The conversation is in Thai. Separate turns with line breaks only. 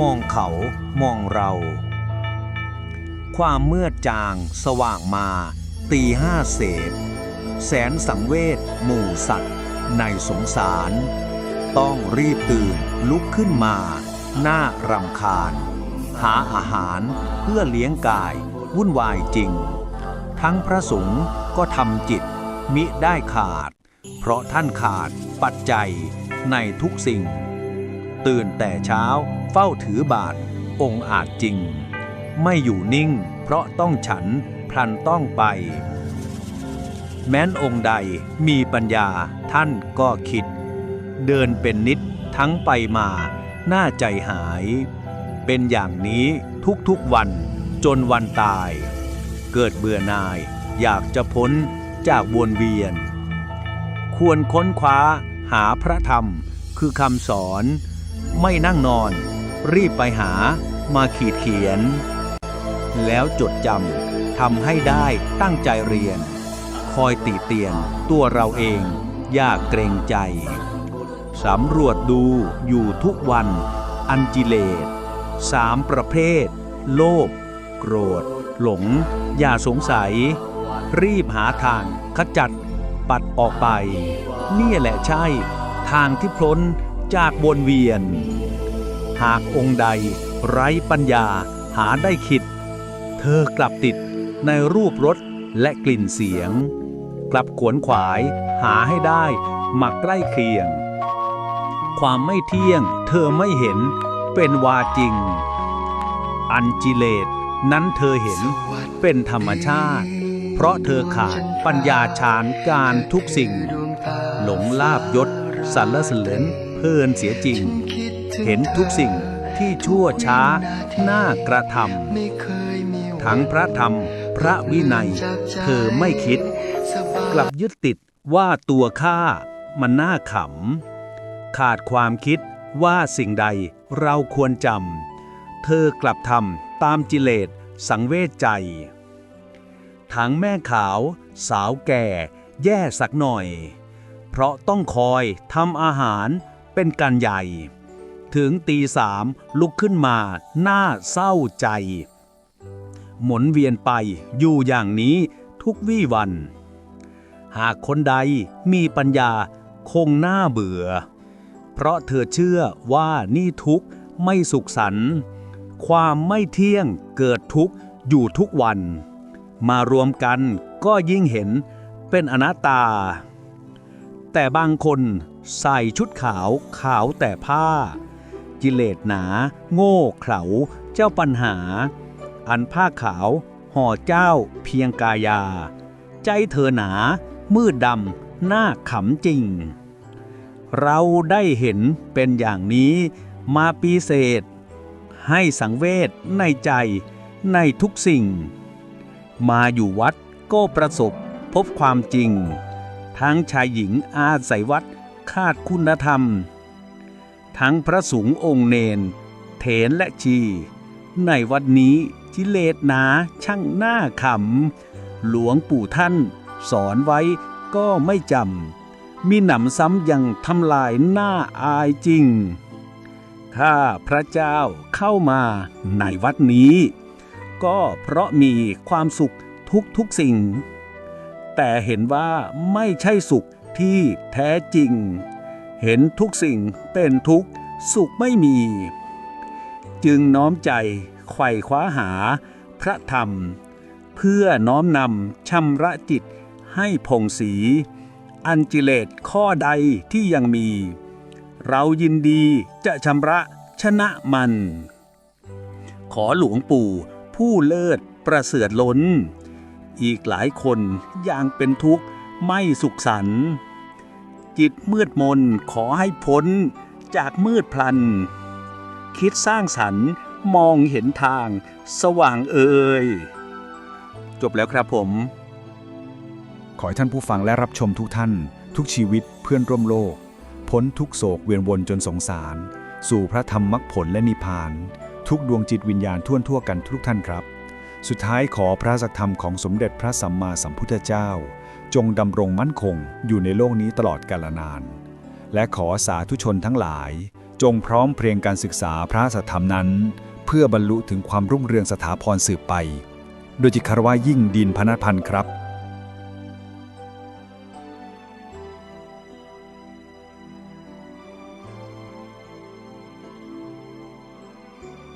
มองเขามองเรา ความเมื่อจางสว่างมาตีห้าเศษ แสนสังเวชหมู่สัตว์ ในสงสาร ต้องรีบตื่นลุกขึ้นมา หน้ารำคาญ หาอาหารเพื่อเลี้ยงกาย วุ่นวายจริง ทั้งพระสงฆ์ก็ทำจิต มิได้ขาด เพราะท่านขาดปัจจัยในทุกสิ่ง ตื่นแต่เช้า เฝ้าถือบาท องค์อาจจริง ไม่อยู่นิ่ง เพราะต้องฉันพลันต้องไป แม้นองค์ใดมีปัญญาท่านก็คิด เดินเป็นนิดทั้งไปมาหน้าใจหาย เป็นอย่างนี้ทุกๆวันจนวันตาย เกิดเบื่อหน่าย อยากจะพ้นจากวนเวียน ควรค้นคว้าหาพระธรรมคือคำสอน ไม่นั่งนอน รีบไปหามาขีดเขียน แล้วจดจำทำให้ได้ตั้งใจเรียน คอยติเตียนตัวเราเองอย่าเกรงใจสำรวจดูอยู่ทุกวัน อันจิเลสสามประเภท โลภโกรธ หลง อย่าสงสัย รีบหาทางขจัดปัดออกไป นี่แหละใช่ ทางที่พ้น จากวนเวียน หากองค์ใดไร้ปัญญาหาได้คิด เธอกลับติดในรูปรสและกลิ่นเสียง กลับขวนขวายหาให้ได้มาใกล้เคียง ความไม่เที่ยงเธอไม่เห็นเป็นวาจริง อันจิเลตนั้นเธอเห็นเป็นธรรมชาติ เพราะเธอขาดปัญญาชานการทุกสิ่ง หลงลาบยศสรรเสริญ เพลินเสียจริง เห็นทุกสิ่งที่ชั่วช้า น่ากระทำทั้งพระธรรม พระวินัย เธอไม่คิด กลับยึดติดว่าตัวข้ามันน่าขำ ขาดความคิดว่าสิ่งใดเราควรจำ เธอกลับทำตามจิเลสสังเวชใจ ทั้งแม่ขาวสาวแก่แย่สักหน่อย เพราะต้องคอยทำอาหาร เป็นการใหญ่ ถึงตีสามลุกขึ้นมาหน้าเศร้าใจ หมุนเวียนไปอยู่อย่างนี้ทุกวี่วัน หากคนใดมีปัญญาคงหน่าเบื่อ เพราะเธอเชื่อว่านี่ทุกข์ไม่สุขสันต์ความไม่เที่ยงเกิดทุกข์อยู่ทุกวัน มารวมกันก็ยิ่งเห็นเป็นอนัตตา แต่บางคนใส่ชุดขาวขาวแต่ผ้า กิเลสหนา โง่เขลาเจ้าปัญหา อันผ้าขาวห่อเจ้าเพียงกายา ใจเธอหนา มืดดำหน้าขำจริง เราได้เห็นเป็นอย่างนี้มาปีเศษ ให้สังเวชในใจในทุกสิ่ง มาอยู่วัดก็ประสบพบความจริง ทั้งชายหญิงอาศัยวัดขาดคุณธรรม ทั้งพระสงฆ์องค์เนน เถนและชี ในวัดนี้จิเลสหนาช่างหน้าขำ หลวงปู่ท่านสอนไว้ก็ไม่จำ มีหนำซ้ำยังทำลายหน้าอายจริงข้าพระเจ้าเข้ามาในวัดนี้ ก็เพราะมีความสุขทุกๆสิ่ง แต่เห็นว่าไม่ใช่สุขที่แท้จริง เห็นทุกสิ่งเป็นทุกข์สุขไม่มี จึงน้อมใจไขว่คว้าหาพระธรรม เพื่อน้อมนำชำระจิตให้ผ่องสี อันจิเลตข้อใดที่ยังมี เรายินดีจะชำระชนะมัน ขอหลวงปู่ผู้เลิศประเสริฐล้น อีกหลายคนอย่างเป็นทุกข์ไม่สุขสันต์จิตมืดมนขอให้พ้นจากมืดพลัน คิดสร้างสรรค์มองเห็นทางสว่างเอ่ยจบแล้วครับผม
ขอให้ท่านผู้ฟังและรับชมทุกท่าน ทุกชีวิตเพื่อนร่วมโลก พ้นทุกโศกเวียนวนจนสงสาร สู่พระธรรมมรรคผลและนิพพาน ทุกดวงจิตวิญญาณทั่วทั่วกันทุกท่านครับ สุดท้ายขอพระสักธรรมของสมเด็จพระสัมมาสัมพุทธเจ้า จงดำรงมั่นคงอยู่ในโลกนี้ตลอดกาลนาน และขอสาธุชนทั้งหลาย จงพร้อมเพรียงการศึกษาพระสักธรรมนั้น เพื่อบรรลุถึงความรุ่งเรืองสถาพรสืบไป โดยจิคารวายิ่งดินพนัพันธ์ครับ